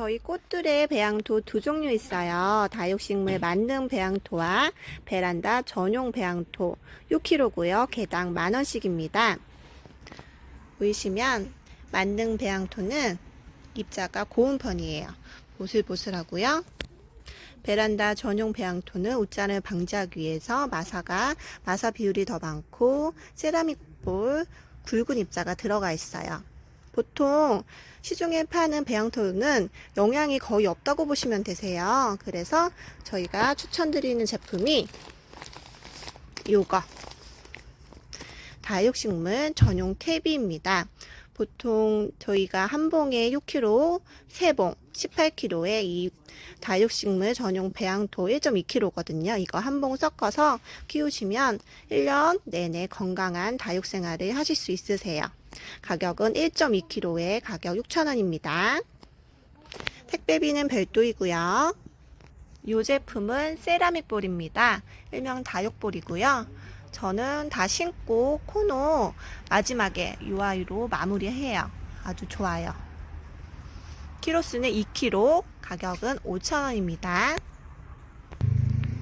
저희 꽃들의 배양토 두 종류 있어요. 다육식물 만능 배양토와 베란다 전용 배양토 6kg고요. 개당 만원씩입니다. 보이시면 만능 배양토는 입자가 고운 편이에요. 보슬보슬하고요. 베란다 전용 배양토는 웃잔을 방지하기 위해서 마사가 마사 비율이 더 많고 세라믹 볼 굵은 입자가 들어가 있어요. 보통 시중에 파는 배양토는 영양이 거의 없다고 보시면 되세요. 그래서 저희가 추천드리는 제품이 요거 다육식물 전용 탭입니다. 보통 저희가 한 봉에 6kg, 세 봉 18kg에 이 다육식물 전용 배양토 1.2kg거든요. 이거 한 봉 섞어서 키우시면 1년 내내 건강한 다육 생활을 하실 수 있으세요. 가격은 1.2kg에 가격 6,000원입니다. 택배비는 별도이고요. 이 제품은 세라믹 볼입니다. 일명 다육볼이고요. 저는 다 신고 코너 마지막에 UI로 마무리해요. 아주 좋아요. 키로수는 2kg, 가격은 5,000원입니다.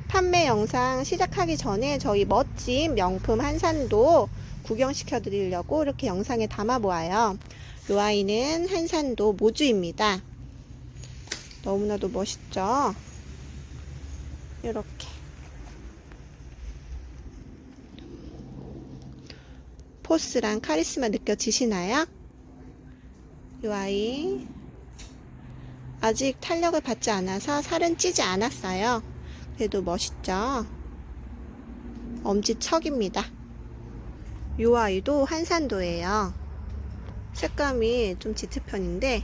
판매 영상 시작하기 전에 저희 멋진 명품 한산도 구경시켜 드리려고 이렇게 영상에 담아 보아요. 이 아이는 한산도 모주입니다. 너무나도 멋있죠? 이렇게. 포스랑 카리스마 느껴지시나요? 이 아이 아직 탄력을 받지 않아서 살은 찌지 않았어요. 그래도 멋있죠? 엄지척입니다. 이 아이도 한산도예요. 색감이 좀 짙은 편인데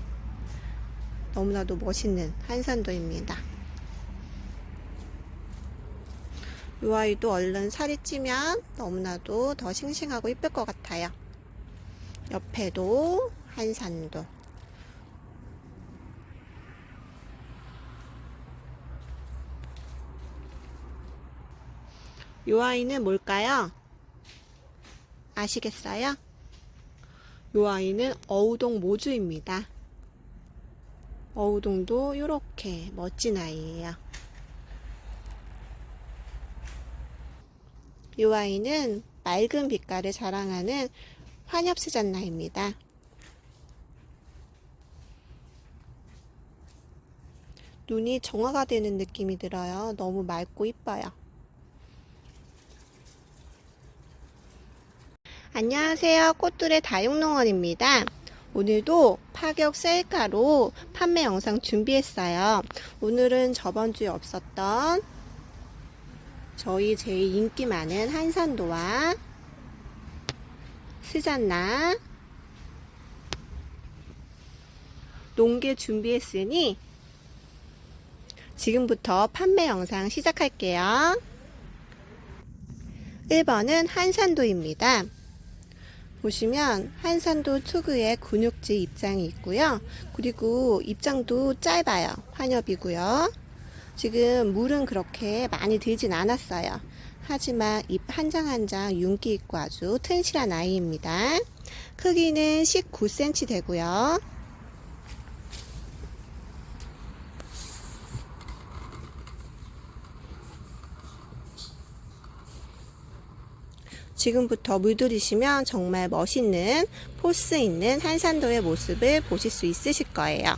너무나도 멋있는 한산도입니다. 이 아이도 얼른 살이 찌면 너무나도 더 싱싱하고 이쁠 것 같아요. 옆에도 한산도. 이 아이는 뭘까요? 아시겠어요? 이 아이는 어우동 모주입니다. 어우동도 이렇게 멋진 아이예요. 이 아이는 맑은 빛깔을 자랑하는 환엽스잔나입니다. 눈이 정화가 되는 느낌이 들어요. 너무 맑고 이뻐요. 안녕하세요. 꽃들의 다육농원입니다. 오늘도 파격 셀카로 판매 영상 준비했어요. 오늘은 저번 주에 없었던 저희 제일 인기 많은 한산도와 스잔나 농계 준비했으니 지금부터 판매 영상 시작할게요. 1번은 한산도입니다. 보시면 한산도 특유의 근육질 입장이 있고요. 그리고 입장도 짧아요. 환엽이고요. 지금 물은 그렇게 많이 들진 않았어요. 하지만 잎 한 장 한 장 윤기 있고 아주 튼실한 아이입니다. 크기는 19cm 되고요. 지금부터 물들이시면 정말 멋있는 포스 있는 한산도의 모습을 보실 수 있으실 거예요.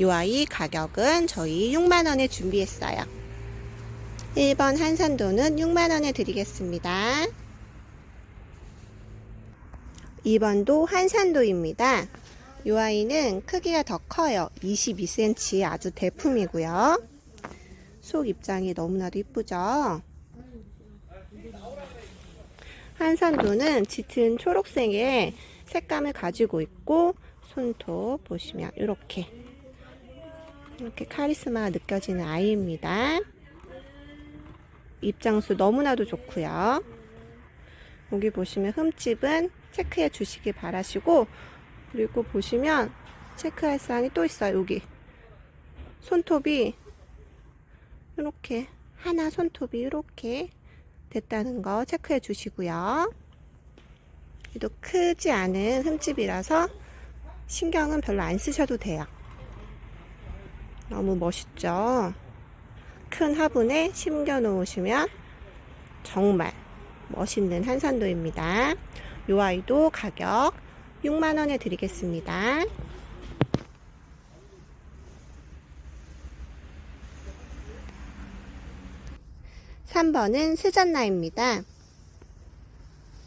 이 아이 가격은 저희 6만원에 준비했어요. 1번 한산도는 6만원에 드리겠습니다. 2번도 한산도입니다. 이 아이는 크기가 더 커요. 22cm 아주 대품이고요. 속 입장이 너무나도 이쁘죠? 한산도는 짙은 초록색의 색감을 가지고 있고 손톱 보시면 이렇게 이렇게 카리스마가 느껴지는 아이입니다. 입장수 너무나도 좋고요. 여기 보시면 흠집은 체크해 주시기 바라시고 그리고 보시면 체크할 사항이 또 있어요. 여기 손톱이 이렇게 하나 손톱이 이렇게 됐다는 거 체크해 주시고요. 또 크지 않은 흠집이라서 신경은 별로 안 쓰셔도 돼요. 너무 멋있죠? 큰 화분에 심겨 놓으시면 정말 멋있는 한산도입니다. 이 아이도 가격 6만원에 드리겠습니다. 3번은 스잔나입니다.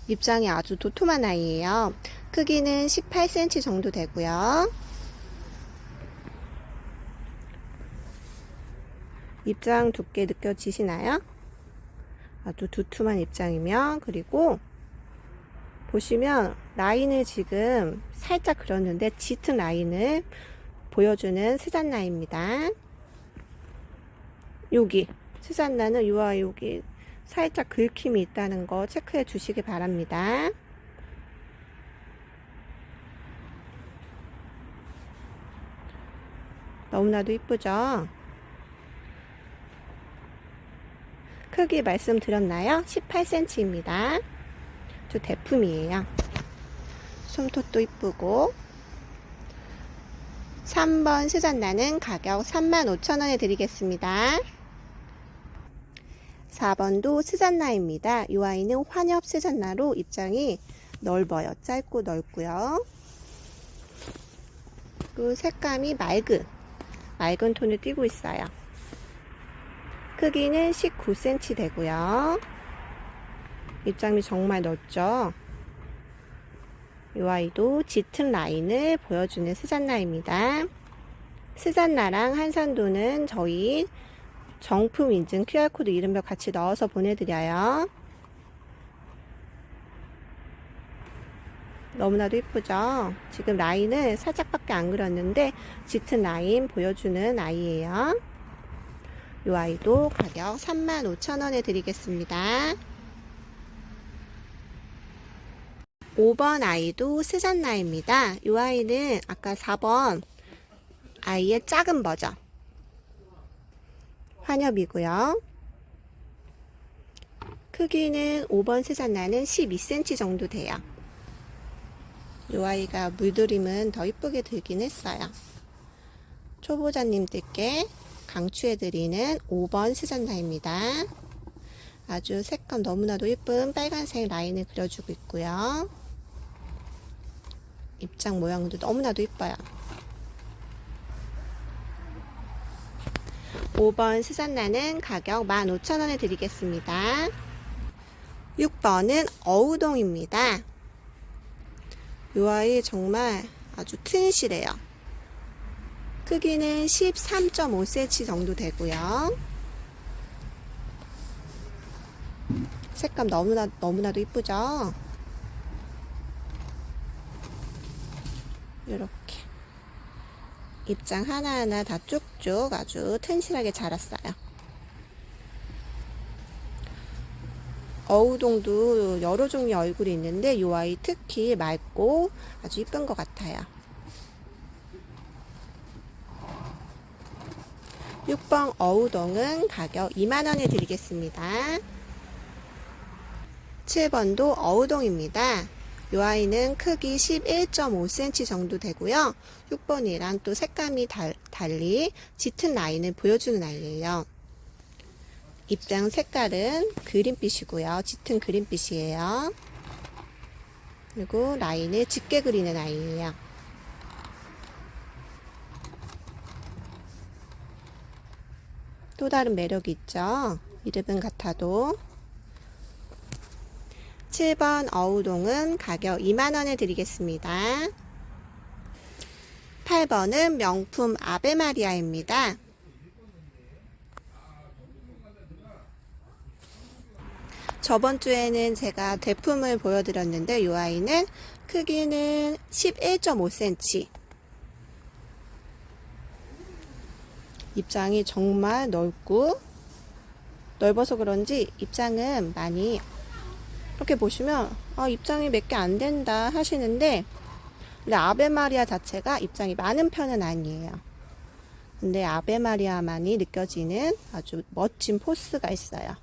입장이 아주 도톰한 아이예요. 크기는 18cm 정도 되고요. 입장 두께 느껴지시나요? 아주 두툼한 입장이며 그리고 보시면 라인을 지금 살짝 그렸는데 짙은 라인을 보여주는 스잔나입니다. 여기 스잔나는 유아 여기 살짝 긁힘이 있다는 거 체크해 주시기 바랍니다. 너무나도 이쁘죠? 크기 말씀드렸나요? 18cm입니다. 저 대품이에요. 솜톱도 이쁘고 3번 스잔나는 가격 35,000원에 드리겠습니다. 4번도 스잔나입니다. 이 아이는 환엽 스잔나로 입장이 넓어요. 짧고 넓고요. 그 색감이 맑은 맑은 톤을 띠고 있어요. 크기는 19cm 되고요. 입장이 정말 넓죠. 이 아이도 짙은 라인을 보여주는 스잔나입니다. 스잔나랑 한산도는 저희 정품 인증 QR코드 이름표 같이 넣어서 보내드려요. 너무나도 이쁘죠? 지금 라인을 살짝밖에 안 그렸는데 짙은 라인 보여주는 아이예요. 이 아이도 가격 35,000원에 드리겠습니다. 5번 아이도 스잔나입니다. 이 아이는 아까 4번 아이의 작은 버전. 환엽이고요. 크기는 5번 스잔나는 12cm 정도 돼요. 이 아이가 물들임은 더 이쁘게 들긴 했어요. 초보자님들께 강추해드리는 5번 스잔나입니다. 아주 색감 너무나도 예쁜 빨간색 라인을 그려주고 있고요. 입장 모양도 너무나도 예뻐요. 5번 스잔나는 가격 15,000원에 드리겠습니다. 6번은 어우동입니다. 이 아이 정말 아주 튼실해요. 크기는 13.5cm 정도 되고요. 색감 너무나, 너무나도 이쁘죠? 이렇게. 입장 하나하나 다 쭉쭉 아주 튼실하게 자랐어요. 어우동도 여러 종류 얼굴이 있는데 이 아이 특히 맑고 아주 이쁜 것 같아요. 6번 어우동은 가격 2만원에 드리겠습니다. 7번도 어우동입니다. 이 아이는 크기 11.5cm 정도 되고요. 6번이랑 또 색감이 달, 달리 짙은 라인을 보여주는 아이예요. 입장 색깔은 그린빛이고요. 짙은 그린빛이에요. 그리고 라인을 짙게 그리는 아이예요. 또 다른 매력이 있죠. 이름은 같아도 7번 어우동은 가격 2만원에 드리겠습니다. 8번은 명품 아베마리아입니다. 저번 주에는 제가 대품을 보여드렸는데 이 아이는 크기는 11.5cm 입장이 정말 넓고 넓어서 그런지 입장은 많이 이렇게 보시면 아, 입장이 몇 개 안 된다 하시는데 근데 아베마리아 자체가 입장이 많은 편은 아니에요. 근데 아베마리아만이 느껴지는 아주 멋진 포스가 있어요.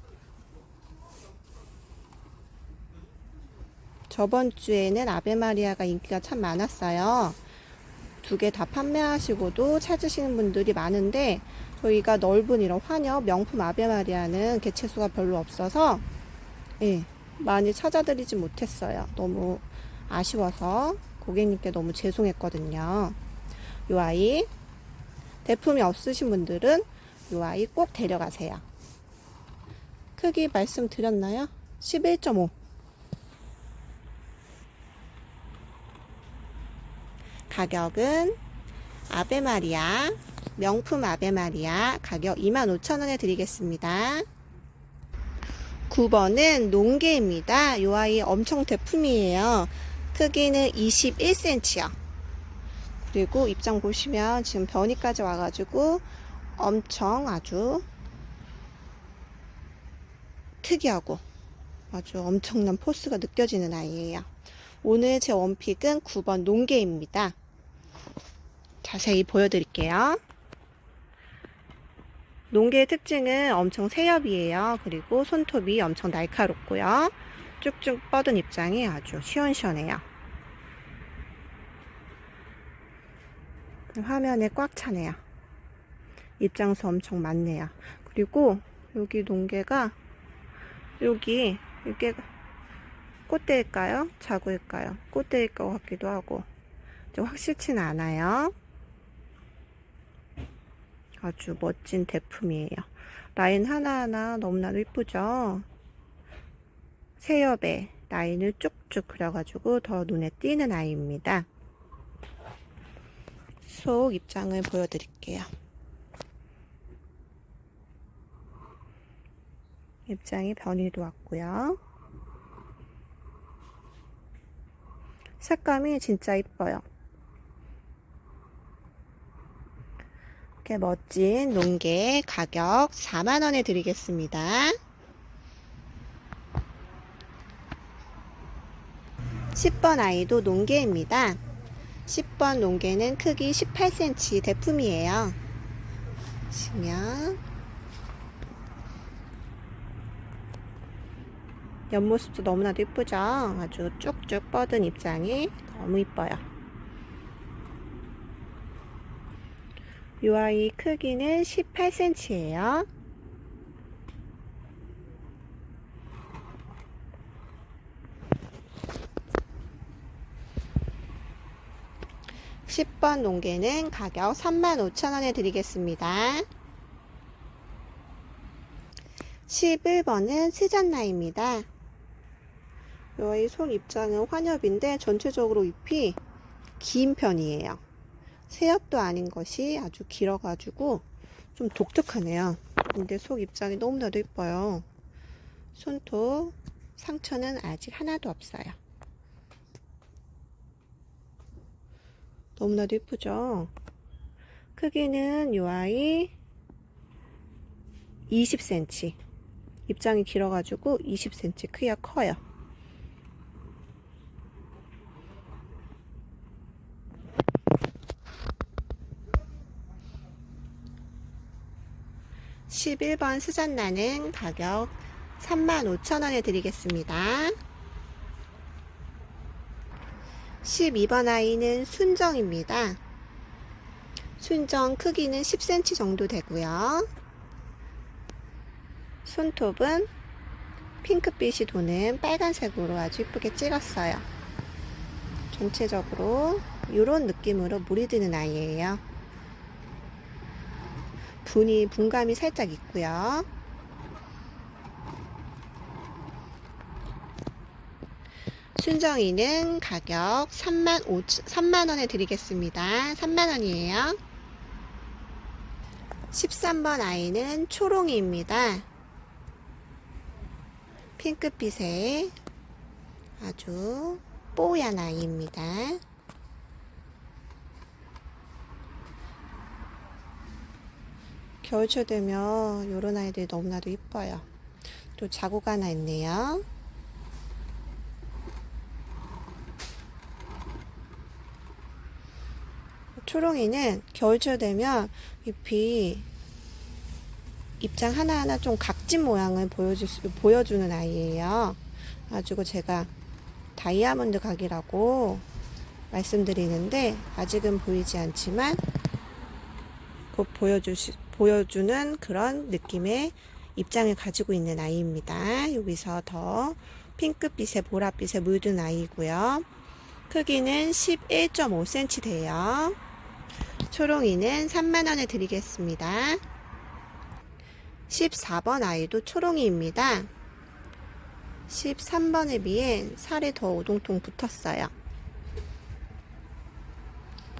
저번 주에는 아베마리아가 인기가 참 많았어요. 두 개 다 판매하시고도 찾으시는 분들이 많은데 저희가 넓은 이런 환엽 명품 아베마리아는 개체수가 별로 없어서 예, 많이 찾아드리지 못했어요. 너무 아쉬워서 고객님께 너무 죄송했거든요. 이 아이 대품이 없으신 분들은 이 아이 꼭 데려가세요. 크기 말씀드렸나요? 11.5 가격은 아베마리아 명품 아베마리아 가격 25,000원에 드리겠습니다. 9번은 농개입니다. 이 아이 엄청 대품이에요. 크기는 21cm요. 그리고 입장 보시면 지금 변이까지 와가지고 엄청 아주 특이하고 아주 엄청난 포스가 느껴지는 아이예요. 오늘 제 원픽은 9번 농개입니다. 자세히 보여드릴게요. 농개의 특징은 엄청 새엽이에요. 그리고 손톱이 엄청 날카롭고요. 쭉쭉 뻗은 입장이 아주 시원시원해요. 화면에 꽉 차네요. 입장수 엄청 많네요. 그리고 여기 농개가 여기 이게 꽃대일까요? 자구일까요? 꽃대일 것 같기도 하고 좀 확실치는 않아요. 아주 멋진 대품이에요. 라인 하나하나 너무나도 이쁘죠? 새엽에 라인을 쭉쭉 그려가지고 더 눈에 띄는 아이입니다. 속 입장을 보여드릴게요. 입장이 변이도 왔고요. 색감이 진짜 이뻐요. 이렇게 멋진 농개 가격 4만원에 드리겠습니다. (10번) 아이도 농개입니다. 10번 농개는 크기 18cm 대품이에요. 보시면 옆모습도 너무나도 이쁘죠? 아주 쭉쭉 뻗은 입장이 너무 이뻐요. 이 아이 크기는 18cm예요. (10번) 농개는 가격 (35,000원에) 드리겠습니다. 11번은 스잔나입니다. 이손 입장은 환엽인데 전체적으로 잎이 긴 편이에요. 새엽도 아닌 것이 아주 길어가지고 좀 독특하네요. 근데 속 입장이 너무나도 예뻐요. 손톱 상처는 아직 하나도 없어요. 너무나도 예쁘죠? 크기는 이 아이 20cm. 입장이 길어가지고 20cm 크기가 커요. (11번) 스잔나는 가격 35,000원에 드리겠습니다. 12번 아이는 순정입니다. 순정 크기는 10cm 정도 되고요. 손톱은 핑크빛이 도는 빨간색으로 아주 이쁘게 찍었어요. 전체적으로 이런 느낌으로 물이 드는 아이예요. 분이 분감이 살짝 있고요. 순정이는 가격 3만 5 3만 원에 드리겠습니다. 3만 원이에요. 13번 아이는 초롱이입니다. 핑크빛의 아주 뽀얀 아이입니다. 겨울철 되면 이런 아이들이 너무나도 이뻐요. 또 자구가 하나 있네요. 초롱이는 겨울철 되면 잎이 입장 하나하나 좀 각진 모양을 보여주, 보여주는 아이예요. 가지고 제가 다이아몬드 각이라고 말씀드리는데 아직은 보이지 않지만 곧 보여주시, 보여주는 그런 느낌의 입장을 가지고 있는 아이입니다. 여기서 더 핑크빛에 보랏빛에 물든 아이고요. 크기는 11.5cm 돼요. 초롱이는 3만원에 드리겠습니다. 14번 아이도 초롱이입니다. 13번에 비해 살이 더 오동통 붙었어요.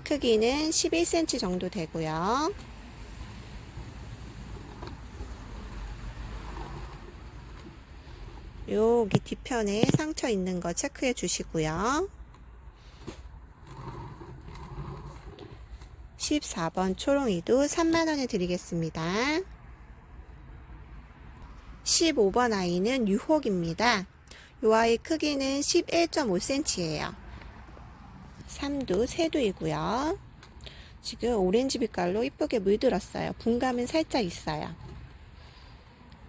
크기는 11cm 정도 되고요. 여기 뒤편에 상처 있는 거 체크해 주시고요. 14번 초롱이도 3만원에 드리겠습니다. 15번 아이는 유혹입니다. 이 아이 크기는 11.5cm예요. 3두, 3두이고요. 지금 오렌지 빛깔로 이쁘게 물들었어요. 분감은 살짝 있어요.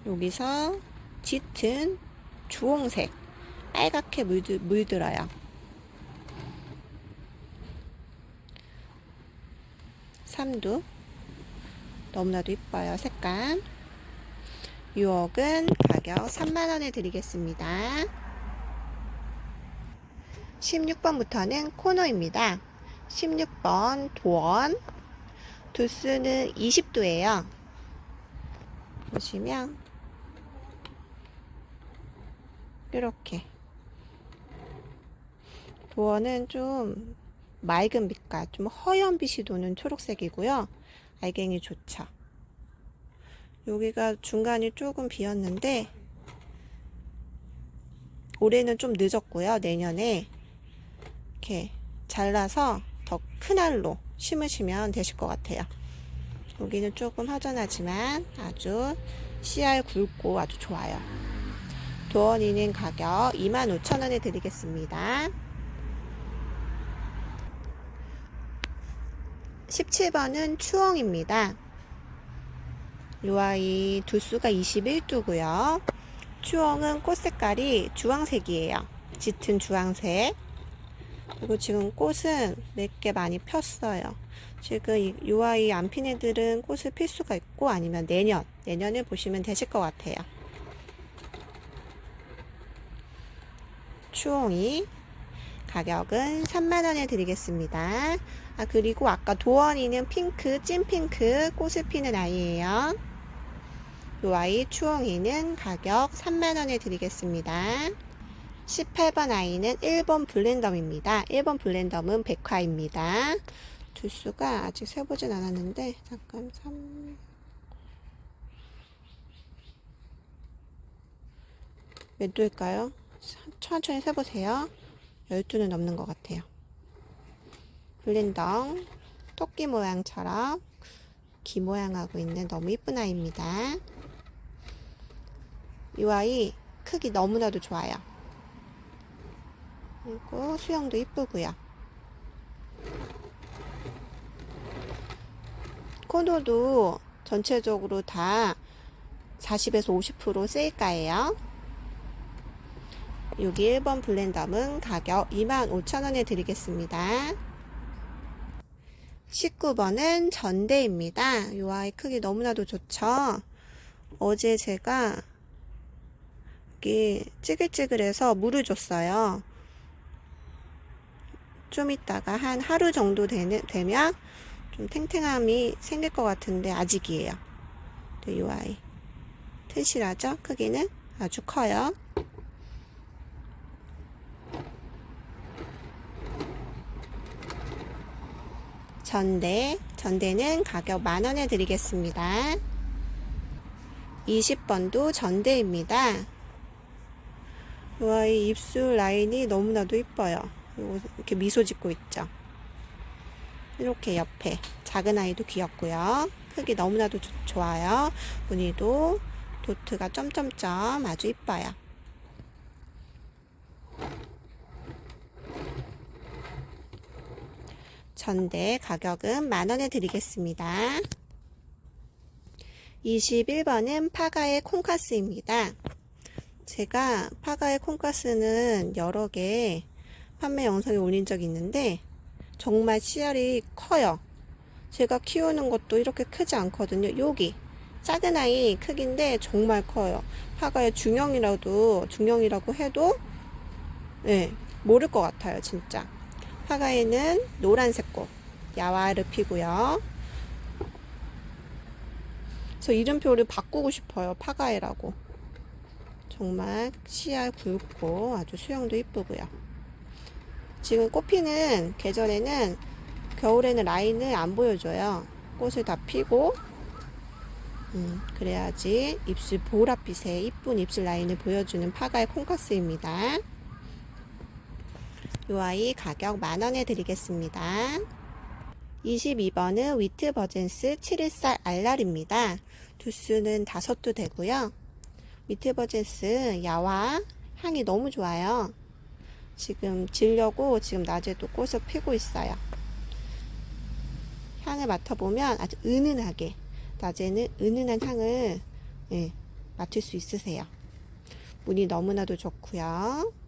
여기서 짙은 주홍색, 빨갛게 물들, 물들어요. 삼두. 너무나도 이뻐요 색감 유혹은 가격 3만원에 드리겠습니다. 16번부터는 코너입니다. 16번 도원. 두수는 20도예요. 보시면 이렇게 도원은 좀 맑은 빛깔, 좀 허연 빛이 도는 초록색이고요. 알갱이 좋죠. 여기가 중간이 조금 비었는데 올해는 좀 늦었고요. 내년에 이렇게 잘라서 더 큰 알로 심으시면 되실 것 같아요. 여기는 조금 허전하지만 아주 씨알 굵고 아주 좋아요. 도원이는 가격 25,000원에 드리겠습니다. 17번은 추엉입니다. 이 아이 두수가 21두고요. 추엉은 꽃 색깔이 주황색이에요. 짙은 주황색. 그리고 지금 꽃은 몇 개 많이 폈어요. 지금 이, 이 아이 안 핀 애들은 꽃을 필 수가 있고 아니면 내년, 내년을 보시면 되실 것 같아요. 추엉이 가격은 3만원에 드리겠습니다. 아, 그리고 아까 도원이는 핑크, 찐핑크 꽃을 피는 아이예요. 이 아이 추엉이는 가격 3만원에 드리겠습니다. 18번 아이는 1번 블렌덤입니다. 1번 블렌덤은 백화입니다. 두수가 아직 세보진 않았는데, 잠깐, 3, 몇 도일까요? 천천히 세보세요. 12는 넘는 것 같아요. 블렌덩 토끼 모양처럼 귀 모양하고 있는 너무 이쁜 아이입니다. 이 아이 크기 너무나도 좋아요. 그리고 수영도 이쁘고요. 코너도 전체적으로 다 40에서 50% 세일가예요. 여기 1번 블렌덤은 가격 25,000원에 드리겠습니다. 19번은 전대입니다. 이 아이 크기 너무나도 좋죠? 어제 제가 여기 찌글찌글해서 물을 줬어요. 좀 있다가 한 하루 정도 되는, 되면 좀 탱탱함이 생길 것 같은데 아직이에요. 이 아이. 튼실하죠? 크기는 아주 커요. 전대, 전대는 가격 만원에 드리겠습니다. 20번도 전대입니다. 와, 이 입술 라인이 너무나도 이뻐요. 이렇게 미소 짓고 있죠. 이렇게 옆에 작은 아이도 귀엽고요. 크기 너무나도 조, 좋아요. 무늬도 도트가 점점점 아주 이뻐요. 전대 가격은 만원에 드리겠습니다. 21번은 파가의 콩가스입니다. 제가 파가의 콩가스는 여러 개 판매 영상에 올린 적이 있는데 정말 씨알이 커요. 제가 키우는 것도 이렇게 크지 않거든요. 여기 작은 아이 크기인데 정말 커요. 파가의 중형이라도 중형이라고 해도 네, 모를 것 같아요, 진짜. 파가에는 노란색 꽃 야와를 피고요. 그래서 이름표를 바꾸고 싶어요. 파가에라고. 정말 씨알 굵고 아주 수영도 이쁘고요. 지금 꽃피는 계절에는 겨울에는 라인을 안 보여줘요. 꽃을 다 피고 음, 그래야지 입술 보랏빛의 이쁜 입술 라인을 보여주는 파가의 콩카스입니다. 이 아이 가격 만원에 드리겠습니다. 22번은 위트 버젠스 7일살 알랄입니다. 두수는 다섯도 되고요. 위트 버젠스 야와 향이 너무 좋아요. 지금 지려고 지금 낮에도 꽃을 피고 있어요. 향을 맡아보면 아주 은은하게 낮에는 은은한 향을 예, 맡을 수 있으세요. 문이 너무나도 좋고요.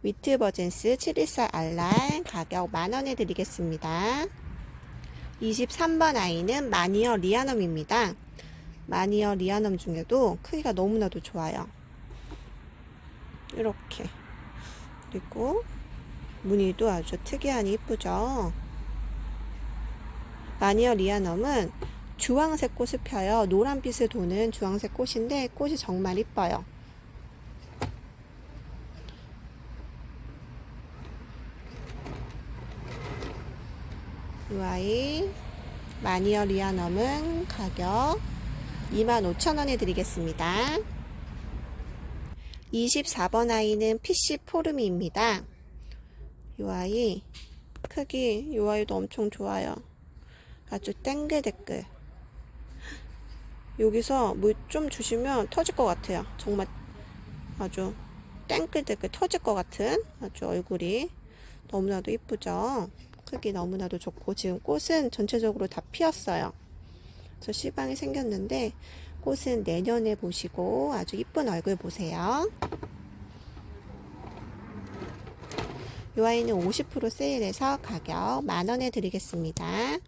위트 버젠스 714 알랄 가격 만원에 드리겠습니다. 23번 아이는 마니어 리아넘입니다. 마니어 리아넘 중에도 크기가 너무나도 좋아요. 이렇게. 그리고 무늬도 아주 특이하니 이쁘죠? 마니어 리아넘은 주황색 꽃을 펴요. 노란빛을 도는 주황색 꽃인데 꽃이 정말 이뻐요. 이 아이 마니어 리아넘은 가격 25,000원에 드리겠습니다. 24번 아이는 PC 포르미입니다. 이 아이 크기 이 아이도 엄청 좋아요. 아주 땡글땡글. 여기서 물 좀 주시면 터질 것 같아요. 정말 아주 땡글땡글 터질 것 같은 아주 얼굴이 너무나도 이쁘죠. 크기 너무나도 좋고 지금 꽃은 전체적으로 다 피었어요. 저 씨방이 생겼는데 꽃은 내년에 보시고 아주 이쁜 얼굴 보세요. 이 아이는 50% 세일해서 가격 만원에 드리겠습니다.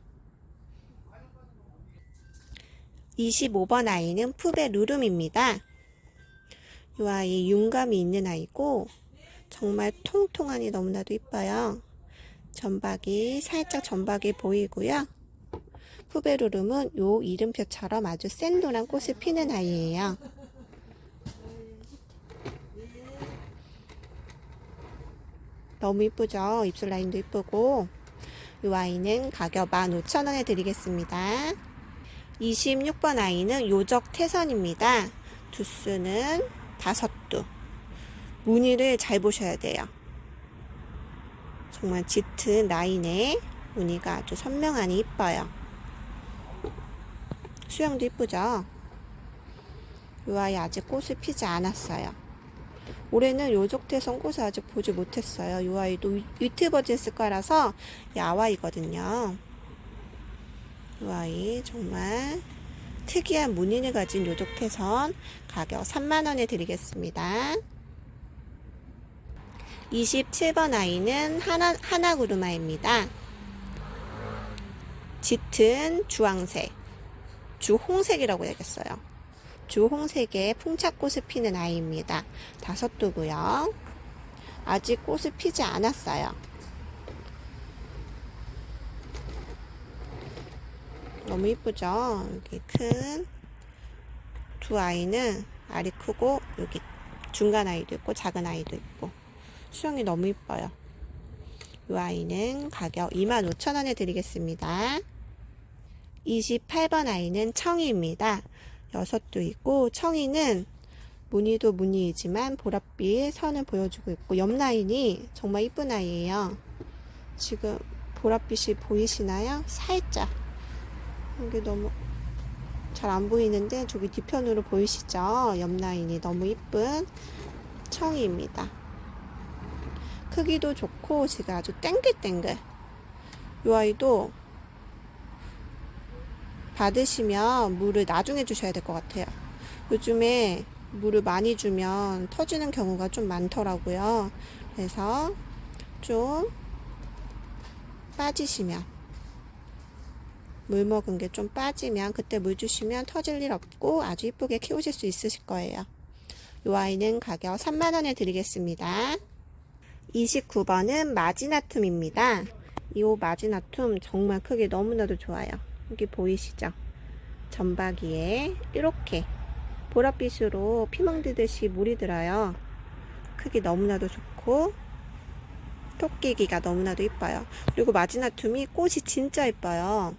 25번 아이는 푸베 루룸입니다. 이 아이 윤감이 있는 아이고 정말 통통하니 너무나도 이뻐요. 전박이 살짝 전박이 보이고요. 푸베루름은 요 이름표처럼 아주 센 노란 꽃을 피는 아이예요. 너무 이쁘죠? 입술 라인도 이쁘고 이 아이는 가격 15,000원에 드리겠습니다. 26번 아이는 요적 태선입니다. 두수는 다섯 두. 무늬를 잘 보셔야 돼요. 정말 짙은 라인에 무늬가 아주 선명하니 이뻐요. 수영도 이쁘죠? 이 아이 아직 꽃을 피지 않았어요. 올해는 요족태성 꽃을 아직 보지 못했어요. 이 아이도 유튜버진스 거라서 야와이거든요. 이 아이 정말 특이한 무늬를 가진 요족태선 가격 3만원에 드리겠습니다. 27번 아이는 하나, 하나구르마입니다. 짙은 주황색, 주홍색이라고 해야겠어요. 주홍색의 풍차꽃을 피는 아이입니다. 다섯 두고요. 아직 꽃을 피지 않았어요. 너무 이쁘죠? 여기 큰 두 아이는 알이 크고 여기 중간 아이도 있고 작은 아이도 있고 수영이 너무 이뻐요. 이 아이는 가격 25,000원에 드리겠습니다. 28번 아이는 청이입니다. 여섯도 있고 청이는 무늬도 무늬이지만 보랏빛 선을 보여주고 있고 옆 라인이 정말 이쁜 아이예요. 지금 보랏빛이 보이시나요? 살짝 이게 너무 잘 안 보이는데 저기 뒤편으로 보이시죠? 옆 라인이 너무 이쁜 청이입니다. 크기도 좋고 지금 아주 땡글땡글 이 아이도 받으시면 물을 나중에 주셔야 될 것 같아요. 요즘에 물을 많이 주면 터지는 경우가 좀 많더라고요. 그래서 좀 빠지시면 물 먹은 게 좀 빠지면 그때 물 주시면 터질 일 없고 아주 이쁘게 키우실 수 있으실 거예요. 이 아이는 가격 3만원에 드리겠습니다. 29번은 마지나툼입니다. 이 마지나툼 정말 크기 너무나도 좋아요. 여기 보이시죠? 점박이에 이렇게 보랏빛으로 피멍드듯이 물이 들어요. 크기 너무나도 좋고 토끼기가 너무나도 이뻐요. 그리고 마지나툼이 꽃이 진짜 이뻐요.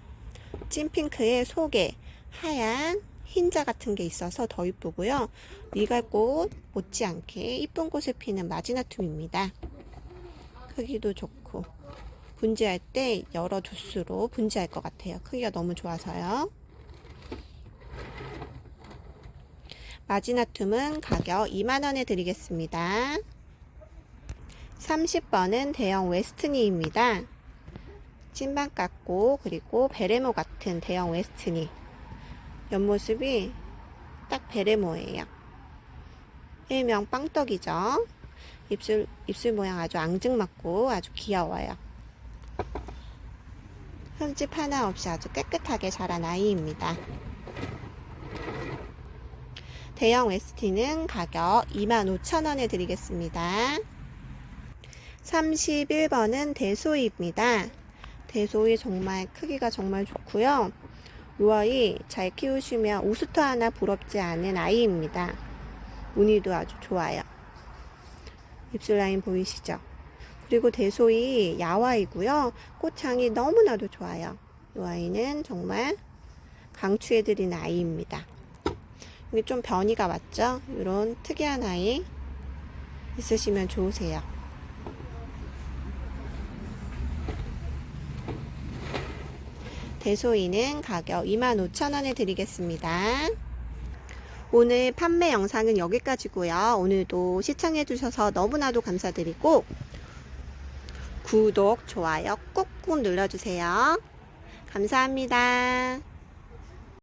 찐핑크의 속에 하얀 흰자 같은 게 있어서 더 이쁘고요. 미갈꽃 못지않게 이쁜 꽃을 피는 마지나툼입니다. 크기도 좋고 분지할 때 여러 두수로 분지할 것 같아요. 크기가 너무 좋아서요. 마지나툼은 가격 2만원에 드리겠습니다. 30번은 대형 웨스트니입니다. 찐방 같고 그리고 베레모 같은 대형 웨스트니 옆모습이 딱 베레모예요. 일명 빵떡이죠. 입술, 입술 모양 아주 앙증맞고 아주 귀여워요. 흠집 하나 없이 아주 깨끗하게 자란 아이입니다. 대형 웨스티는 가격 25,000원에 드리겠습니다. 31번은 대소이입니다. 대소이 정말 크기가 정말 좋고요. 이 아이 잘 키우시면 우스터 하나 부럽지 않은 아이입니다. 무늬도 아주 좋아요. 입술 라인 보이시죠? 그리고 대소이 야와이고요. 꽃향이 너무나도 좋아요. 이 아이는 정말 강추해드리는 아이입니다. 이게 좀 변이가 왔죠? 이런 특이한 아이 있으시면 좋으세요. 대소이는 가격 25,000원에 드리겠습니다. 오늘 판매 영상은 여기까지고요. 오늘도 시청해주셔서 너무나도 감사드리고 구독, 좋아요 꾹꾹 눌러주세요. 감사합니다.